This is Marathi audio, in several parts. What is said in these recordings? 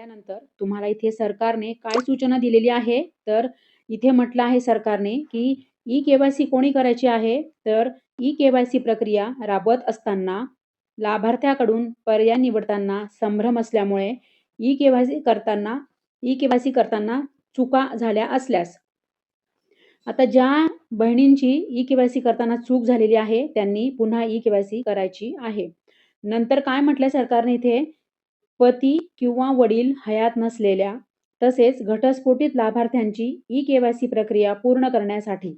त्यानंतर तुम्हाला इथे सरकारने काय सूचना दिलेली आहे? तर इथे म्हटलं आहे सरकारने की ई केवायसी कोणी करायची आहे? तर ई केवायसी प्रक्रिया राबवत असताना लाभार्थ्याकडून पर्याय निवडताना संभ्रम असल्यामुळे ई केवायसी करताना ई केवायसी करताना चुका झाल्या असल्यास. आता ज्या बहिणींची ई केवायसी करताना चूक झालेली आहे त्यांनी पुन्हा ई केवायसी करायची आहे. नंतर काय म्हटलं सरकारने इथे? पती किंवा वडील हयात नसलेल्या तसेच घटस्फोटित लाभार्थ्यांची ई केवायसी प्रक्रिया पूर्ण करण्यासाठी.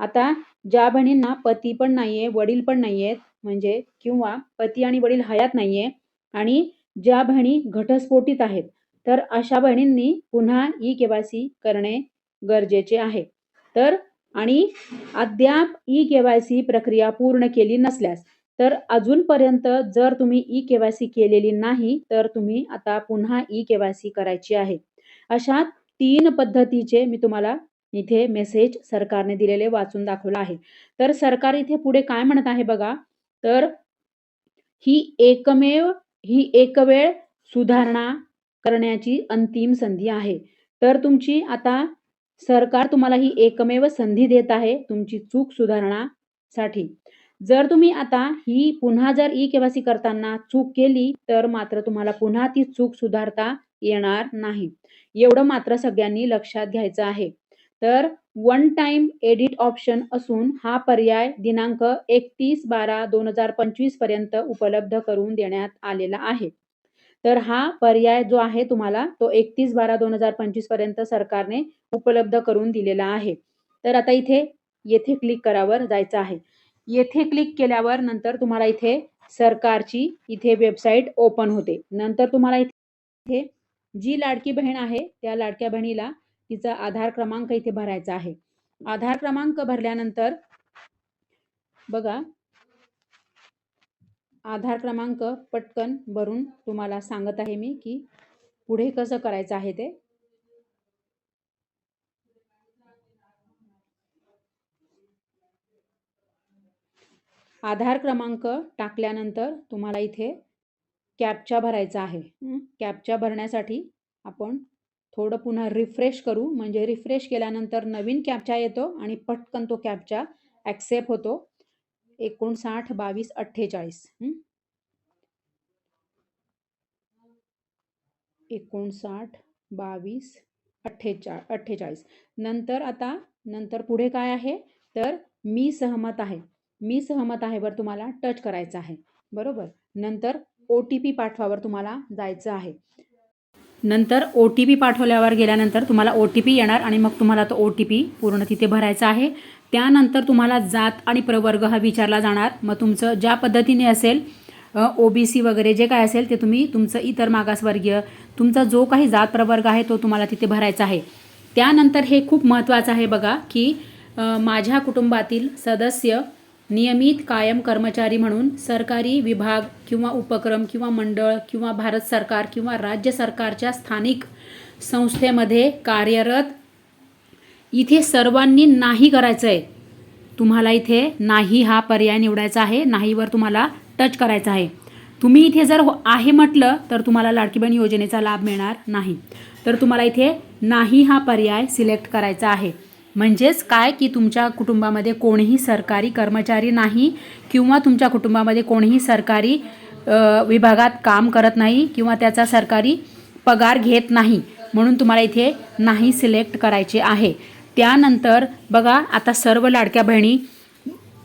आता ज्या बहिणींना पती पण नाहीये वडील पण नाहीयेत म्हणजे किंवा पती आणि वडील हयात नाहीये आणि ज्या बहिणी घटस्फोटित आहेत तर अशा बहिणींनी पुन्हा ई केवायसी करणे गरजेचे आहे. तर आणि अद्याप ई केवायसी प्रक्रिया पूर्ण केली नसल्यास तर अजूनपर्यंत जर तुम्ही ई केवायसी केलेली नाही तर तुम्ही आता पुन्हा ई केवायसी करायची आहे. अशा तीन पद्धतीचे मी तुम्हाला इथे मेसेज सरकारने दिलेले वाचून दाखवला आहे. तर सरकार इथे पुढे काय म्हणत आहे बघा तर ही एकमेव ही एकवेळ सुधारणा करण्याची अंतिम संधी आहे. तर तुमची आता सरकार तुम्हाला ही एकमेव संधी देत आहे तुमची चूक सुधारण्यासाठी. जर तुम्ही आता ही पुन्हा जर ई केवायसी करताना चूक केली तर मात्र तुम्हाला पुन्हा ती चूक सुधारता येणार नाही. एवढं मात्र सगळ्यांनी लक्षात घ्यायचं आहे. तर वन टाइम एडिट ऑप्शन असून हा पर्याय दिनांक एकतीस बारा दोन हजार पंचवीसपर्यंत उपलब्ध करून देण्यात आलेला आहे. तर हा पर्याय जो आहे तुम्हाला तो एकतीस बारा दोन हजार पंचवीसपर्यंत सरकारने उपलब्ध करून दिलेला आहे. तर आता इथे येथे क्लिक करावर जायचं आहे. येथे क्लिक केल्यावर नंतर तुम्हाला इथे सरकारची इथे वेबसाईट ओपन होते. नंतर तुम्हाला इथे जी लाडकी बहीण आहे त्या लाडक्या बहिणीला तिचा आधार क्रमांक इथे भरायचा आहे. आधार क्रमांक भरल्यानंतर बघा आधार क्रमांक पटकन भरून तुम्हाला सांगत आहे मी की पुढे कसं करायचं आहे ते. आधार क्रमांक टाकल्यानंतर तुम्हाला इथे कॅपचा भरायचा आहे. कॅपचा भरण्यासाठी आपण थोडं पुन्हा रिफ्रेश करू. म्हणजे रिफ्रेश केल्यानंतर नवीन कॅपचा येतो आणि पटकन तो कॅपचा ॲक्सेप्ट होतो. एकोणसाठ बावीस अठ्ठेचाळीस. एकोणसाठ बावीस अठ्ठेचाळ अठ्ठेचाळीस. नंतर आता नंतर पुढे काय आहे? तर मी सहमत आहे. मी सहमत आहे वर तुम्हाला टच करायचं आहे. बरोबर? नंतर ओ टी पी पाठवावर तुम्हाला जायचं आहे. नंतर ओ टी पी पाठवल्यावर गेल्यानंतर तुम्हाला ओ टी पी येणार आणि मग तुम्हाला तो ओ टी पी पूर्ण तिथे भरायचा आहे. त्यानंतर तुम्हाला जात आणि प्रवर्ग हा विचारला जाणार. मग तुमचं ज्या पद्धतीने असेल ओ बी सी वगैरे जे काय असेल ते तुम्ही तुमचं इतर मागासवर्गीय तुमचा जो काही जात प्रवर्ग आहे तो तुम्हाला तिथे भरायचा आहे. त्यानंतर हे खूप महत्त्वाचं आहे बघा की माझ्या कुटुंबातील सदस्य नियमित कायम कर्मचारी म्हणून सरकारी विभाग किंवा उपक्रम किंवा मंडळ किंवा भारत सरकार किंवा राज्य सरकारच्या स्थानिक संस्थेमध्ये कार्यरत इथे सर्वांनी नाही करायचं आहे तुम्हाला इथे नाही हा पर्याय निवडायचा आहे नाहीवर तुम्हाला टच करायचा आहे. तुम्ही इथे जर हो आहे म्हटलं तर तुम्हाला लाडकी योजनेचा लाभ मिळणार नाही. तर तुम्हाला इथे नाही हा पर्याय सिलेक्ट करायचा आहे. म्हणजेच काय की तुमच्या कुटुंबामध्ये कोणीही सरकारी कर्मचारी नाही किंवा तुमच्या कुटुंबामध्ये कोणीही सरकारी विभागात काम करत नाही किंवा त्याचा सरकारी पगार घेत नाही म्हणून तुम्हाला इथे नाही सिलेक्ट करायचे आहे. त्यानंतर बघा आता सर्व लाडक्या बहिणी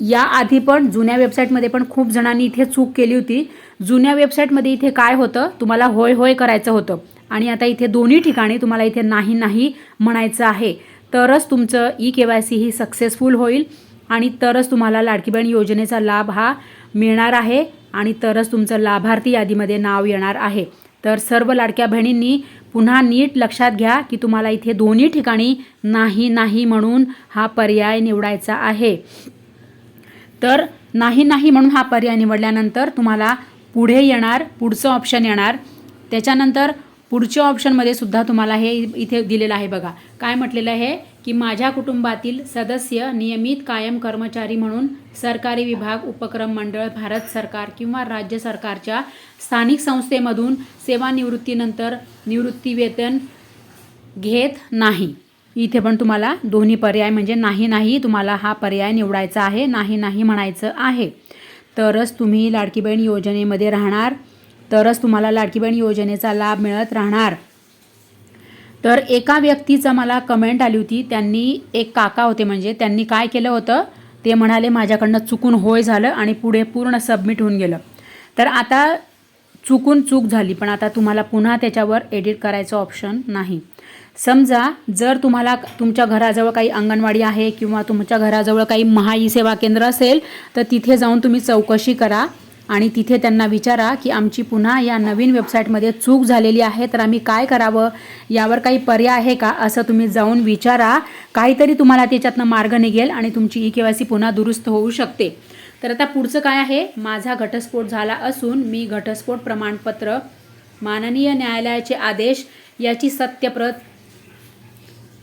या आधी पण जुन्या वेबसाईटमध्ये पण खूप जणांनी इथे चूक केली होती. जुन्या वेबसाईटमध्ये इथे काय होतं? तुम्हाला होय होय करायचं होतं. आणि आता इथे दोन्ही ठिकाणी तुम्हाला इथे नाही नाही म्हणायचं आहे. तरच तुमचं ई के वाय सी ही सक्सेसफुल होईल आणि तरच तुम्हाला लाडकी बहीण योजनेचा लाभ हा मिळणार आहे आणि तरच तुमचं लाभार्थी यादीमध्ये नाव येणार आहे. तर सर्व लाडक्या बहिणींनी पुन्हा नीट लक्षात घ्या की तुम्हाला इथे दोन्ही ठिकाणी नाही नाही म्हणून हा पर्याय निवडायचा आहे. तर नाही नाही म्हणून हा पर्याय निवडल्यानंतर तुम्हाला पुढे येणार पुढचं ऑप्शन येणार. त्याच्यानंतर पुढच्या ऑप्शनमध्ये सुद्धा तुम्हाला हे इथे दिलेलं आहे बघा. काय म्हटलेलं आहे? की माझ्या कुटुंबातील सदस्य नियमित कायम कर्मचारी म्हणून सरकारी विभाग उपक्रम मंडळ भारत सरकार किंवा राज्य सरकारच्या स्थानिक संस्थेमधून सेवानिवृत्तीनंतर निवृत्तीवेतन घेत नाही. इथे पण तुम्हाला दोन्ही पर्याय म्हणजे नाही नाही तुम्हाला हा पर्याय निवडायचा आहे नाही नाही म्हणायचं आहे. तरच तुम्ही लाडकी बहीण योजनेमध्ये राहणार. तरच तुम्हाला लाडकी बहीण योजनेचा लाभ मिळत राहणार. तर एका व्यक्तीचा मला कमेंट आली होती. त्यांनी एक काका होते म्हणजे त्यांनी काय केलं होतं? ते म्हणाले माझ्याकडनं चुकून होय झालं आणि पुढे पूर्ण सबमिट होऊन गेलं. तर आता चुकून चूक झाली पण आता तुम्हाला पुन्हा त्याच्यावर एडिट करायचं ऑप्शन नाही. समजा जर तुम्हाला तुमच्या घराजवळ काही अंगणवाडी आहे किंवा तुमच्या घराजवळ काही महाई सेवा केंद्र असेल तर तिथे जाऊन तुम्ही चौकशी करा. आणि तिथे त्यांना विचारा की आमची पुन्हा या नवीन वेबसाईटमध्ये चूक झालेली आहे तर आम्ही काय करावं? यावर काही पर्याय आहे का? असं तुम्ही जाऊन विचारा. काहीतरी तुम्हाला त्याच्यातनं मार्ग निघेल आणि तुमची ई के वाय सी पुन्हा दुरुस्त होऊ शकते. तर आता पुढचं काय आहे? माझा घटस्फोट झाला असून मी घटस्फोट प्रमाणपत्र माननीय न्यायालयाचे आदेश याची सत्यप्रत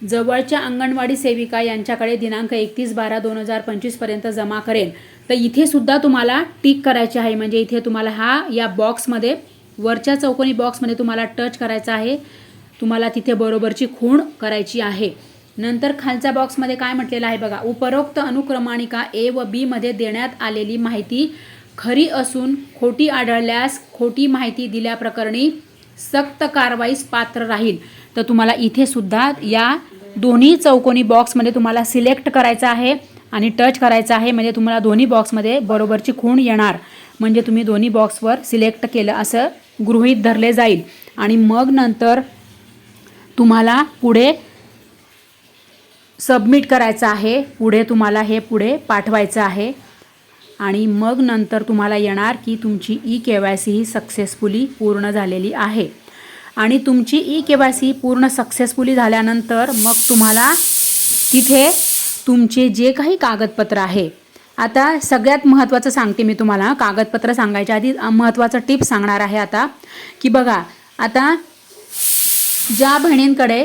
जवळच्या अंगणवाडी सेविका यांच्याकडे दिनांक एकतीस बारा दोन हजार पंचवीसपर्यंत जमा करेन. तर इथे सुद्धा तुम्हाला टिक करायची आहे. म्हणजे इथे तुम्हाला हा या बॉक्समध्ये वरच्या चौकोनी बॉक्समध्ये तुम्हाला टच करायचा आहे. तुम्हाला तिथे बरोबरची खूण करायची आहे. नंतर खालच्या बॉक्समध्ये काय म्हटलेलं आहे बघा. उपरोक्त अनुक्रमाणिका ए व बीमध्ये देण्यात आलेली माहिती खरी असून खोटी आढळल्यास खोटी माहिती दिल्याप्रकरणी सक्त कारवाईस पात्र राहील. तर तुम्हाला इथे सुद्धा या दोन्ही चौकोनी बॉक्समध्ये तुम्हाला सिलेक्ट करायचं आहे. आणि टच करायचं आहे म्हणजे तुम्हाला दोन्ही बॉक्समध्ये बरोबरची खूण येणार. म्हणजे तुम्ही दोन्ही बॉक्सवर सिलेक्ट केलं असं गृहीत धरले जाईल. आणि मग नंतर तुम्हाला पुढे सबमिट करायचं आहे पुढे तुम्हाला हे पुढे पाठवायचं आहे. आणि मग नंतर तुम्हाला येणार की तुमची ई के वाय सी ही सक्सेसफुली पूर्ण झालेली आहे. आणि तुमची ई के वाय सी पूर्ण सक्सेसफुली झाल्यानंतर मग तुम्हाला तिथे तुमचे जे काही कागदपत्र आहे. आता सगळ्यात महत्त्वाचं सांगते मी तुम्हाला. कागदपत्र सांगायच्या आधी महत्त्वाचं टिप सांगणार आहे आता. की बघा आता ज्या बहिणींकडे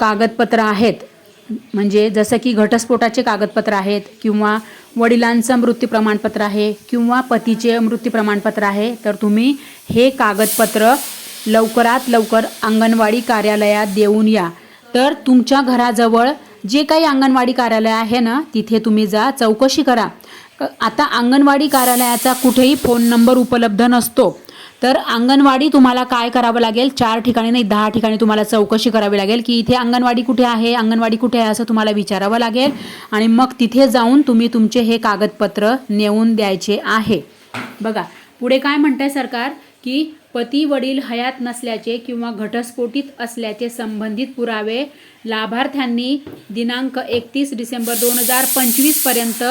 कागदपत्र आहेत म्हणजे जसं की घटस्फोटाचे कागदपत्र आहेत किंवा वडिलांचं मृत्यू प्रमाणपत्र आहे किंवा पतीचे मृत्यू प्रमाणपत्र आहे तर तुम्ही हे कागदपत्र लवकरात लवकर अंगणवाडी कार्यालयात देऊन या. तर तुमच्या घराजवळ जे काही अंगणवाडी कार्यालय आहे ना तिथे तुम्ही जा चौकशी करा. क- आता अंगणवाडी कार्यालयाचा कुठेही फोन नंबर उपलब्ध नसतो. तर अंगणवाडी तुम्हाला काय करावं लागेल? चार ठिकाणी नाही दहा ठिकाणी तुम्हाला चौकशी करावी लागेल की इथे अंगणवाडी कुठे आहे अंगणवाडी कुठे आहे असं तुम्हाला विचारावं लागेल. आणि मग तिथे जाऊन तुम्ही तुमचे हे कागदपत्र नेऊन द्यायचे आहे. बघा पुढे काय म्हणतंय सरकार की पती वडील हयात नसल्याचे किंवा घटस्फोटित असल्याचे संबंधित पुरावे लाभार्थ्यांनी दिनांक एकतीस डिसेंबर दोन हजार पंचवीसपर्यंत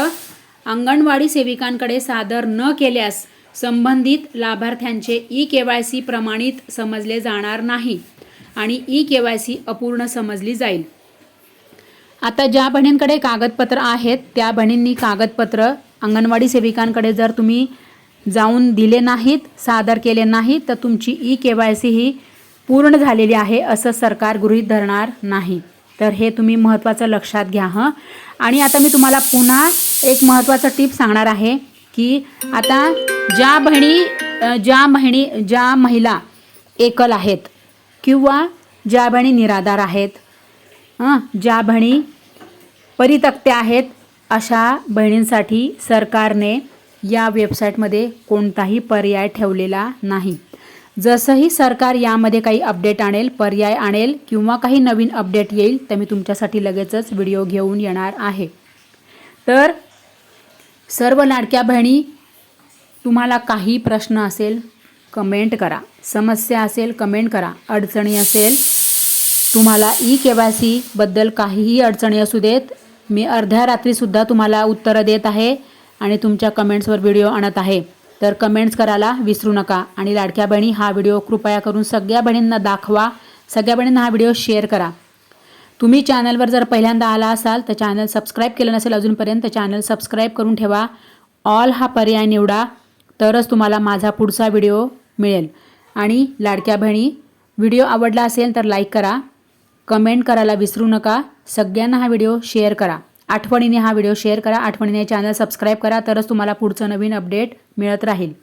अंगणवाडी सेविकांकडे सादर न केल्यास संबंधित लाभार्थ्यांचे ई के वाय सी प्रमाणित समजले जाणार नाही आणि ई के वाय सी अपूर्ण समजली जाईल. आता ज्या बहिणींकडे कागदपत्र आहेत त्या बहिणींनी कागदपत्र अंगणवाडी सेविकांकडे जर तुम्ही जाऊन दिले नाहीत सादर केले नाहीत तर तुमची ई के वाय सी ही पूर्ण झालेली आहे असं सरकार गृहीत धरणार नाही. तर हे तुम्ही महत्त्वाचं लक्षात घ्या हं. आणि आता मी तुम्हाला पुन्हा एक महत्त्वाचं टिप सांगणार आहे की आता ज्या बहिणी ज्या बहिणी ज्या महिला एकल आहेत किंवा ज्या बहिणी निराधार आहेत हां ज्या बहिणी परितक्त्या आहेत अशा बहिणींसाठी सरकारने या वेबसाईटमध्ये कोणताही पर्याय ठेवलेला नाही. जसंही सरकार यामध्ये काही अपडेट आणेल पर्याय आणेल किंवा काही नवीन अपडेट येईल तर मी तुमच्यासाठी लगेचच व्हिडिओ घेऊन येणार आहे. तर सर्व लाडक्या बहिणी तुम्हाला काही प्रश्न असेल कमेंट करा. समस्या असेल कमेंट करा. अडचणी असेल तुम्हाला ई के वाय सीबद्दल काहीही अडचणी असू देत मी अर्ध्या रात्रीसुद्धा तुम्हाला उत्तरं देत आहे. आणि तुमच्या कमेंट्सवर व्हिडिओ आणत आहे. तर कमेंट्स करायला विसरू नका. आणि लाडक्या बहिणी हा व्हिडिओ कृपया करून सगळ्या बहिणींना दाखवा. सगळ्या बहिणींना हा व्हिडिओ शेअर करा. तुम्ही चॅनलवर जर पहिल्यांदा आला असाल तर चॅनल सबस्क्राईब केलं नसेल अजूनपर्यंत चॅनल सबस्क्राईब करून ठेवा. ऑल हा पर्याय निवडा तरच तुम्हाला माझा पुढचा व्हिडिओ मिळेल. आणि लाडक्या बहिणी व्हिडिओ आवडला असेल तर लाईक करा. कमेंट करायला विसरू नका. सगळ्यांना हा व्हिडिओ शेअर करा. आठवणीने हा व्हिडिओ शेअर करा. आठवणीने चॅनल सबस्क्राईब करा. तरच तुम्हाला पुढचं नवीन अपडेट मिळत राहील.